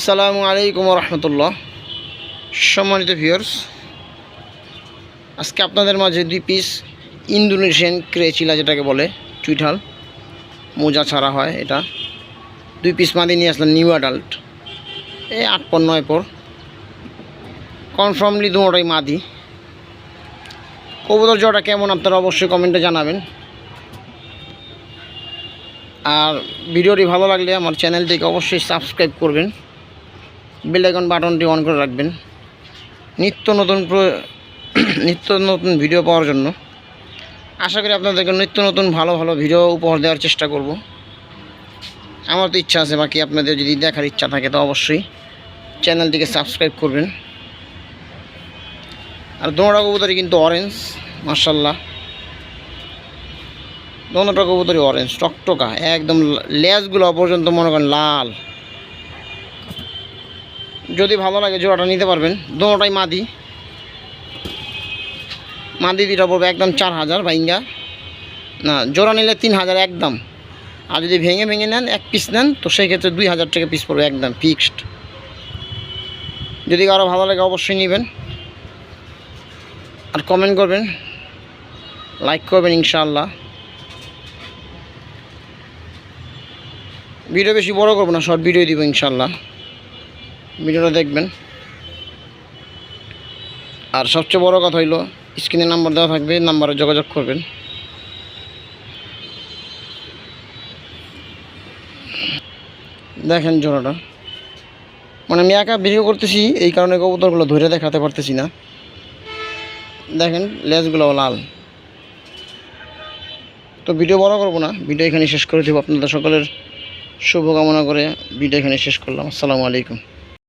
সালামু আলাইকুম রহমতুল্লাহ। সম্মানিত ভিউয়ার্স আজকে আপনাদের মাঝে দুই পিস ইন্দোনেশিয়ান ক্রেচিলা যেটাকে বলে, চুইঠাল, মোজা ছাড়া হয় এটা। দুই পিস মাদি নিয়ে আসলাম নিউ অ্যাডাল্ট এই আট পর নয় পর। কনফার্মলি দুটোটাই মাদি। কবুতর জোড়া কেমন আপনারা অবশ্যই কমেন্টে জানাবেন। আর ভিডিওটি ভালো লাগলে আমার চ্যানেলটিকে অবশ্যই সাবস্ক্রাইব করবেন। বেল আইকন বাটনটি অন করে রাখবেন। নিত্য নতুন নিত্য নতুন ভিডিও পাওয়ার জন্য। আশা করি আপনাদেরকে নিত্য নতুন ভালো ভালো ভিডিও উপহার দেওয়ার চেষ্টা করব। আমার তো ইচ্ছা আছে, বাকি আপনাদের যদি দেখার ইচ্ছা থাকে তো অবশ্যই চ্যানেলটিকে সাবস্ক্রাইব করবেন। আর দোনোটা কবুতরই কিন্তু অরেঞ্জ মার্শাল্লাহ দোনোটা কবুতরই অরেঞ্জ টকটকা, একদম লেজগুলো পর্যন্ত মনে করেন লাল। যদি ভালো লাগে জোড়াটা নিতে পারবেন। দোনোটাই মাদি। মাদি দুটা পড়বে একদম চার হাজার বাইঙ্গা না, জোড়া নিলে তিন হাজার একদম। আর যদি ভেঙে ভেঙে নেন, এক পিস নেন, তো সেই ক্ষেত্রে দুই হাজার টাকা পিস পড়বে একদম ফিক্সড যদি কারও ভালো লাগে অবশ্যই নেবেন। আর কমেন্ট করবেন। লাইক করবেন ইনশাআল্লাহ। ভিডিও বেশি বড় করব না শর্ট ভিডিও দিব ইনশাল্লাহ ভিডিওটা দেখবেন। আর সবচেয়ে বড় কথা হইল, স্ক্রিনে নাম্বার দেওয়া থাকবে, নাম্বারে যোগাযোগ করবেন। দেখেন জোড়াটা। মানে আমি একা ভিডিও করতেছি, এই কারণে কবুতরগুলো ধরে দেখাতে পারতেছি না। দেখেন, লেজগুলো লাল। তো ভিডিও বড় করব না, ভিডিও এখানে শেষ করে দেবো। আপনাদের সকলের শুভকামনা করে ভিডিও এখানে শেষ করলাম। আসসালামু আলাইকুম।